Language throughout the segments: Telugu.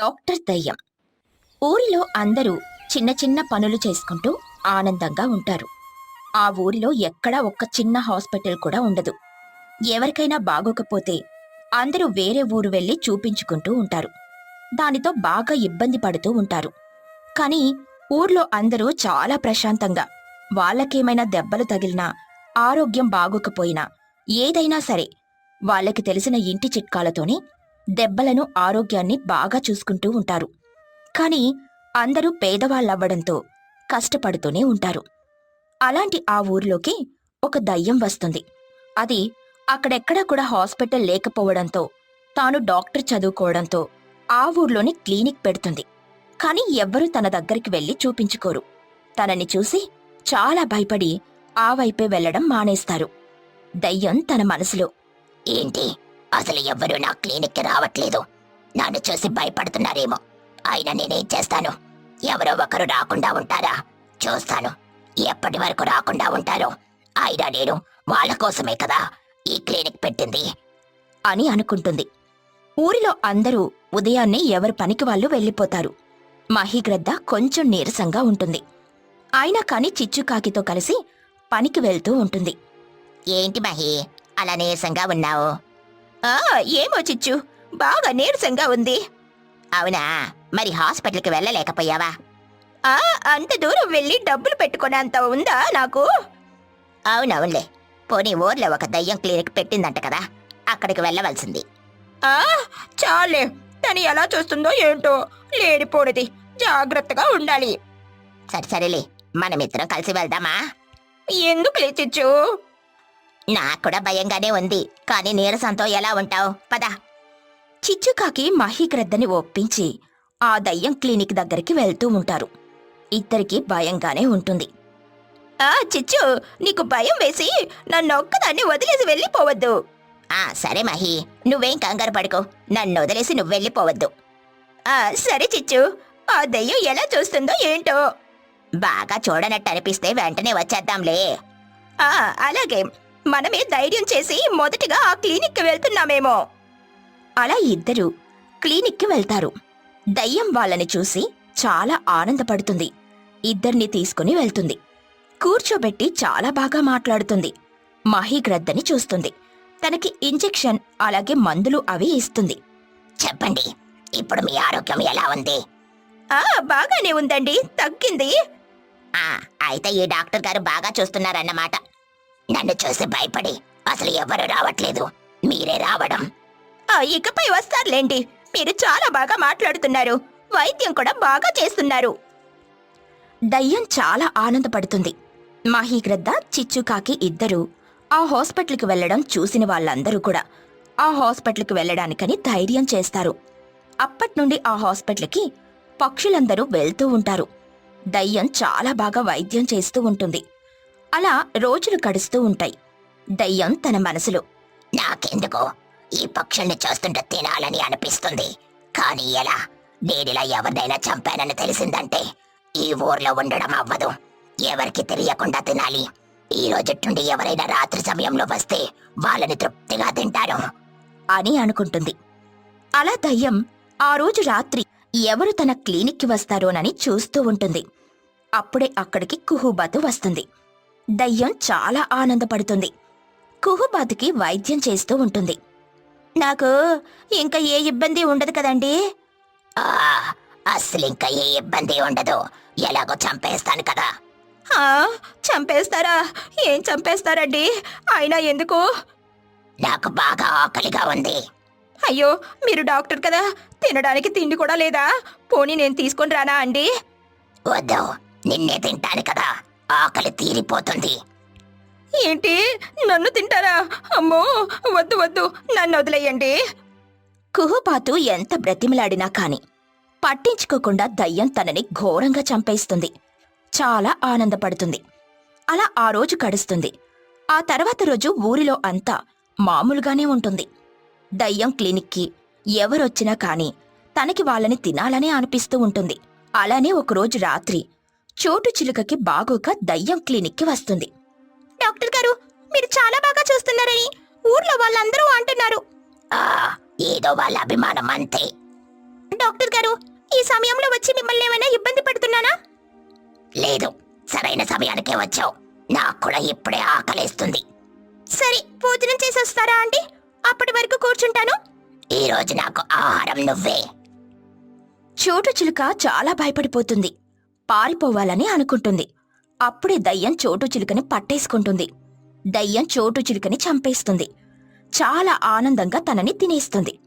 డాక్టర్ దయ్యం. ఊరిలో అందరూ చిన్న చిన్న పనులు చేసుకుంటూ ఆనందంగా ఉంటారు. ఆ ఊరిలో ఎక్కడా ఒక్క చిన్న హాస్పిటల్ కూడా ఉండదు. ఎవరికైనా బాగోకపోతే అందరూ వేరే ఊరు వెళ్ళి చూపించుకుంటూ ఉంటారు. దానితో బాగా ఇబ్బంది పడుతూ ఉంటారు. కానీ ఊర్లో అందరూ చాలా ప్రశాంతంగా వాళ్ళకేమైనా దెబ్బలు తగిలినా ఆరోగ్యం బాగోకపోయినా ఏదైనా సరే వాళ్ళకి తెలిసిన ఇంటి చిట్కాలతోనే దెబ్బలను ఆరోగ్యాన్ని బాగా చూసుకుంటూ ఉంటారు. కానీ అందరూ పేదవాళ్ళవ్వడంతో కష్టపడుతూనే ఉంటారు. అలాంటి ఆ ఊర్లోకి ఒక దయ్యం వస్తుంది. అది అక్కడెక్కడా కూడా హాస్పిటల్ లేకపోవడంతో తాను డాక్టర్ చదువుకోవడంతో ఆ ఊర్లోని క్లినిక్ పెడుతుంది. కానీ ఎవ్వరూ తన దగ్గరికి వెళ్ళి చూపించుకోరు. తనని చూసి చాలా భయపడి ఆ వైపే వెళ్ళడం మానేస్తారు. దయ్యం తన మనసులో ఏంటి అసలు ఎవ్వరూ నా క్లినిక్కి రావట్లేదు. నన్ను చూసి భయపడుతున్నారేమో. అయినా నేనేం చేస్తాను? ఎవరో ఒకరు రాకుండా ఉంటారా? చూస్తాను. ఎప్పటి వరకు రాకుండా ఉంటారో? అయినా నేను వాళ్ళ కోసమే కదా ఈ క్లినిక్ పెట్టింది. అని అనుకుంటుంది. ఊరిలో అందరూ ఉదయాన్నే ఎవరి పనికి వాళ్ళు వెళ్ళిపోతారు. మహిగ్రద్ద కొంచెం నీరసంగా ఉంటుంది. అయినా కాని చిచ్చుకాకితో కలిసి పనికి వెళ్తూ ఉంటుంది. ఏంటి మహి అలా నీరసంగా ఉన్నావు? ఆ ఏమో చిచ్చు. బాగా నీరసంగా ఉంది. అవునా? మరి హాస్పిటల్కి వెళ్ళలేకపోయావా? ఆ అంత దూరం వెళ్ళి డబ్బులు పెట్టుకునేంత ఉందా నాకు? అవునవునులే. పోనీ ఊర్లో ఒక దయ్యం క్లినిక్ పెట్టిందంట కదా. అక్కడికి వెళ్ళవలసింది. ఆ చాలే. తను ఎలా చూస్తుందో ఏంటో లేడిపోనిది జాగ్రత్తగా ఉండాలి. సరే సరేలే. మనమిద్దరం కలిసి వెళ్దామా? ఎందుకు లేచిచ్చు నాకు కూడా భయంగానే ఉంది. కానీ నీరసంతో ఎలా ఉంటావు? పద. చిచ్చుకాకి మహీగ్రద్దని ఒప్పించి ఆ దయ్యం క్లినిక్ దగ్గరికి వెళ్తూ ఉంటారు. ఇద్దరికి భయంగానే ఉంటుంది. ఆ చిచ్చు నీకు భయం వేసి నన్ను ఒక్కదాన్ని వదిలేసి వెళ్ళిపోవద్దు. ఆ సరే మహి నువ్వేం కంగారు పడుకో. నన్ను వదిలేసి నువ్వు వెళ్ళిపోవద్దు. ఆ సరే చిచ్చు ఆ దయ్యం ఎలా చూస్తుందో ఏంటో. బాగా చూడనట్టు అనిపిస్తే వెంటనే వచ్చేద్దాంలే. ఆ అలాగే. మనమే ధైర్యం చేసి మొదటిగా ఆ క్లినిక్కి వెళ్తున్నామేమో. అలా ఇద్దరు క్లినిక్కి వెళ్తారు. దయ్యం వాళ్ళని చూసి చాలా ఆనందపడుతుంది. ఇద్దరిని తీసుకుని వెళ్తుంది. కూర్చోబెట్టి చాలా బాగా మాట్లాడుతుంది. మహిగ్రద్దని చూస్తుంది. తనకి ఇంజెక్షన్ అలాగే మందులు అవి ఇస్తుంది. చెప్పండి ఇప్పుడు మీ ఆరోగ్యం ఎలా ఉంది? ఆ బాగానే ఉందండి. తగ్గింది. ఆ అయితే ఈ డాక్టర్ గారు బాగా చూస్తున్నారన్నమాట. నన్ను చూసి భయపడి అసలు ఎవరు రావట్లేదు. మీరే రావడం. ఆ ఇకపై వస్తారులేండి. మీరు చాలా బాగా మాట్లాడుతున్నారు. వైద్యం కూడా బాగా చేస్తున్నారు. దయ్యం చాలా ఆనందపడుతుంది. మహీగ్రద్ద చిచ్చుకాకి ఇద్దరూ ఆ హాస్పిటల్కి వెళ్ళడం చూసిన వాళ్ళందరూ కూడా ఆ హాస్పిటల్కి వెళ్ళడానికని ధైర్యం చేస్తారు. అప్పట్నుండి ఆ హాస్పిటల్కి పక్షులందరూ వెళ్తూ ఉంటారు. దయ్యం చాలా బాగా వైద్యం చేస్తూ ఉంటుంది. అలా రోజులు గడుస్తూ ఉంటాయి. దయ్యం తన మనసులో నాకెందుకో? ఈ పక్షుల్ని చూస్తుంటే తినాలని అనిపిస్తుంది. కానీ ఎలా? నేనిలా ఎవరినైనా చంపానని తెలిసిందంటే ఈ ఊర్లో ఉండడం అవ్వదు. ఎవరికి తెలియకుండా తినాలి. ఈ రోజుట్టుండి నుండి ఎవరైనా రాత్రి సమయంలో వస్తే వాళ్ళని తృప్తిగా తింటాను. అని అనుకుంటుంది. అలా దయ్యం ఆ రోజు రాత్రి ఎవరు తన క్లినిక్కి వస్తారోనని చూస్తూ ఉంటుంది. అప్పుడే అక్కడికి కుహుబాతు వస్తుంది. దయ్యం చాలా ఆనందపడుతుంది. కుహుబాతుకి వైద్యం చేస్తూ ఉంటుంది. నాకు ఇంకా ఏ ఇబ్బంది ఉండదు కదండి? ఆ అస్సలు ఇంకా ఏ ఇబ్బంది ఉండదు. ఎలాగో చంపేస్తాను కదా. ఆ, చంపేస్తారా? ఏం చంపేస్తారండి? అయినా ఎందుకు? నాకు బాగా ఆకలిగా ఉంది. అయ్యో మీరు డాక్టర్ కదా? తినడానికి తిండి కూడా లేదా? పోనీ నేను తీసుకొని రానా అండి? వద్దు నిన్నే తింటాను కదా. ఆకలి తీరిపోతుంది. ఏంటి? నన్ను తింటారా? అమ్మో వద్దు వద్దు నన్ను వదిలేయండి. కుహుపాతు ఎంత బ్రతిమలాడినా కాని పట్టించుకోకుండా దయ్యం తనని ఘోరంగా చంపేస్తుంది. చాలా ఆనందపడుతుంది. అలా ఆ రోజు గడుస్తుంది. ఆ తర్వాత రోజు ఊరిలో అంతా మామూలుగానే ఉంటుంది. దయ్యం క్లినిక్కి ఎవరొచ్చినా కాని తనకి వాళ్ళని తినాలనే అనిపిస్తూ ఉంటుంది. అలానే ఒకరోజు రాత్రి చోటు చిలుకకి బాగోక దయ్యం క్లినిక్కి వస్తుంది. డాక్టర్ గారు మీరు చాలా బాగా చూస్తున్నారని ఊర్లో వాళ్ళందరూ అంటున్నారు. ఆ ఏదో వాళ్ళ అభిమానం అంతే. డాక్టర్ గారు ఈ సమయంలో వచ్చి మిమ్మల్ని ఏమైనా ఇబ్బంది పెడుతున్నానా? లేదు సరైన సమయానికే వచ్చావు. నాకు కూడా ఇప్పుడే ఆకలేస్తుంది. సరే భోజనం చేసి వస్తారా అండి? అప్పటి వరకు కూర్చుంటాను. ఈ రోజు నాకు ఆహారం నువ్వే. చోటు చిలుక చాలా భయపడిపోతుంది. పారిపోవాలని అనుకుంటుంది. అప్పుడే దయ్యం చోటు చిలుకని పట్టేసుకుంటుంది. దయ్యం చోటు చిలుకని చంపేస్తుంది. చాలా ఆనందంగా తనని తినేస్తుంది.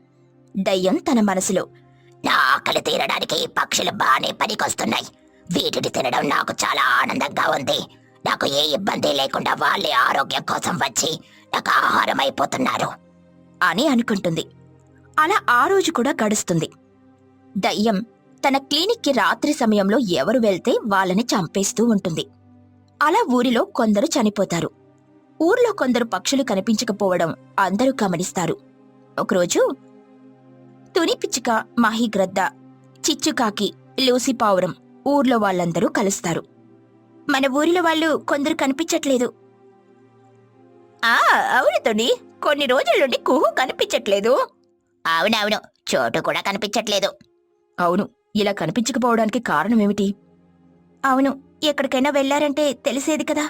దయ్యం తన మనసులో నా ఆకలి తీరడానికి ఈ పక్షులు బాగానే పనికొస్తున్నాయి. వీటిని తినడం నాకు చాలా ఆనందంగా ఉంది. నాకు ఏ ఇబ్బంది లేకుండా వాళ్ళే ఆరోగ్యం కోసం వచ్చి నాకు ఆహారం అయిపోతున్నారు అని అనుకుంటుంది. అలా ఆ రోజు కూడా గడుస్తుంది. దయ్యం తన క్లినిక్కి రాత్రి సమయంలో ఎవరు వెళ్తే వాళ్ళని చంపేస్తూ ఉంటుంది. అలా ఊరిలో కొందరు చనిపోతారు. ఊర్లో కొందరు పక్షులు కనిపించకపోవడం అందరూ గమనిస్తారు. ఒకరోజు తుని పిచ్చుక మహిగ్రద్ద చిచ్చుకాకి లూసిపావురం ఊర్లో వాళ్ళందరూ కలుస్తారు. మన ఊరిలో వాళ్ళు కొందరు కనిపించట్లేదు. ఆ అవును తుని. కొన్ని రోజుల నుండి కుహు కనిపించట్లేదు. అవునవును. చోటు కూడా కనిపించట్లేదు. అవును. ఇలా కనిపించకపోవడానికి కారణమేమిటి? అవును ఎక్కడికైనా వెళ్ళారంటే తెలిసేది కదా.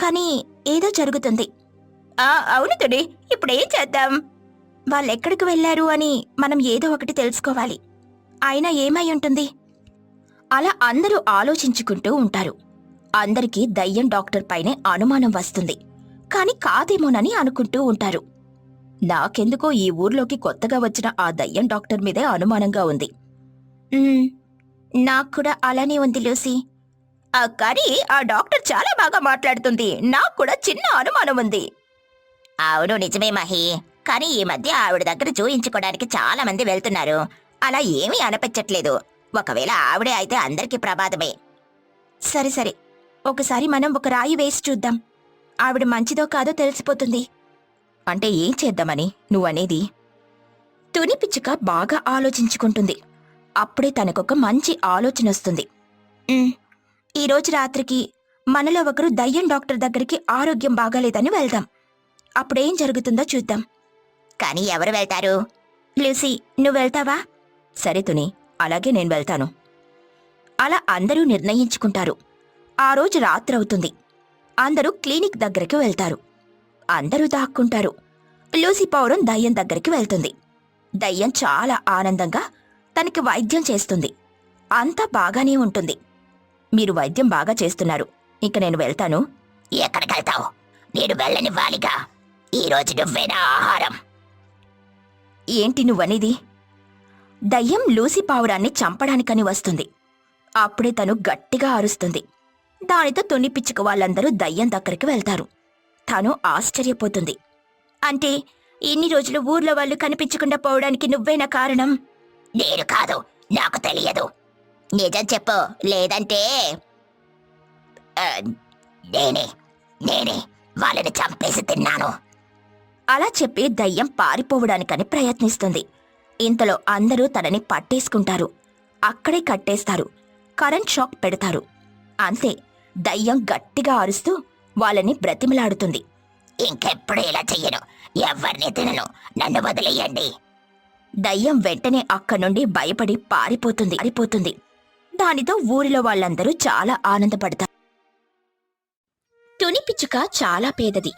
కానీ ఏదో జరుగుతుంది. ఆ అవును తుడి ఇప్పుడేం చేద్దాం? వాళ్ళెక్కడికి వెళ్ళారు అని మనం ఏదో ఒకటి తెలుసుకోవాలి. అయినా ఏమై ఉంటుంది? అలా అందరూ ఆలోచించుకుంటూ ఉంటారు. అందరికీ దయ్యం డాక్టర్ పైనే అనుమానం వస్తుంది. కాని కాదేమోనని అనుకుంటూ ఉంటారు. నాకెందుకో ఈ ఊర్లోకి కొత్తగా వచ్చిన ఆ దయ్యం డాక్టర్ మీదే అనుమానంగా ఉంది. నాకు కూడా అలానే ఉంది లూసీ. ఆ కానీ ఆ డాక్టర్ చాలా బాగా మాట్లాడుతుంది. నాకు కూడా చిన్న అనుమానం ఉంది. అవును నిజమే మహి. కానీ ఈ మధ్య ఆవిడ దగ్గర చూయించుకోవడానికి చాలా మంది వెళ్తున్నారు. అలా ఏమీ అనిపించట్లేదు. ఒకవేళ ఆవిడే అయితే అందరికీ ప్రమాదమే. సరే సరే. ఒకసారి మనం ఒక రాయి వేసి చూద్దాం. ఆవిడ మంచిదో కాదో తెలిసిపోతుంది. అంటే ఏం చేద్దామని నువ్వనేది? తుని పిచ్చుక బాగా ఆలోచించుకుంటుంది. అప్పుడే తనకొక మంచి ఆలోచన వస్తుంది ఈరోజు రాత్రికి మనలో ఒకరు దయ్యం డాక్టర్ దగ్గరికి ఆరోగ్యం బాగాలేదని వెళ్దాం. అప్పుడేం జరుగుతుందో చూద్దాం. కానీ ఎవరు వెళ్తారు? లూసీ నువ్వు వెళ్తావా? సరే తుని అలాగే నేను వెళ్తాను. అలా అందరూ నిర్ణయించుకుంటారు. ఆ రోజు రాత్రవుతుంది. అందరూ క్లినిక్ దగ్గరికి వెళ్తారు. అందరూ దాక్కుంటారు. లూసీ పౌరం దయ్యం దగ్గరికి వెళ్తుంది. దయ్యం చాలా ఆనందంగా తనకి వైద్యం చేస్తుంది. అంతా బాగానే ఉంటుంది. మీరు వైద్యం బాగా చేస్తున్నారు. ఇక నేను వెళ్తాను. ఎక్కడికి వెళ్తావు? నేను వెళ్ళనివ్వాలిగా. ఈ రోజు నువ్వేనా ఆహారం. ఏంటి నువ్వనేది? దయ్యం లూసి పావురాన్ని చంపడానికని వస్తుంది. అప్పుడే తను గట్టిగా అరుస్తుంది. దానితో తుని పిచ్చుక వాళ్ళందరూ దయ్యం దగ్గరికి వెళ్తారు. తను ఆశ్చర్యపోతుంది. అంటే ఇన్ని రోజులు ఊర్లో వాళ్ళు కనిపించకుండా పోవడానికి నువ్వేనా కారణం? నేను కాదు నాకు తెలియదు. నిజం చెప్పు లేదంటే నేనే నేనే వాళ్ళని చంపేసి తిన్నాను. అలా చెప్పి దయ్యం పారిపోవడానికని ప్రయత్నిస్తుంది. ఇంతలో అందరూ తనని పట్టేసుకుంటారు. అక్కడే కట్టేస్తారు. కరెంట్ షాక్ పెడతారు. అంతే దయ్యం గట్టిగా అరుస్తూ వాళ్ళని బ్రతిమలాడుతుంది. ఇంకెప్పుడు ఇలా చెయ్యను? ఎవరిని తినను? నన్ను వదిలేయండి. దయ్యం వెంటనే అక్కడి నుండి భయపడి పారిపోతుంది పారిపోతుంది. దానితో ఊరిలో వాళ్ళందరూ చాలా ఆనందపడతారు. తుని పిచ్చుక చాలా పేదది.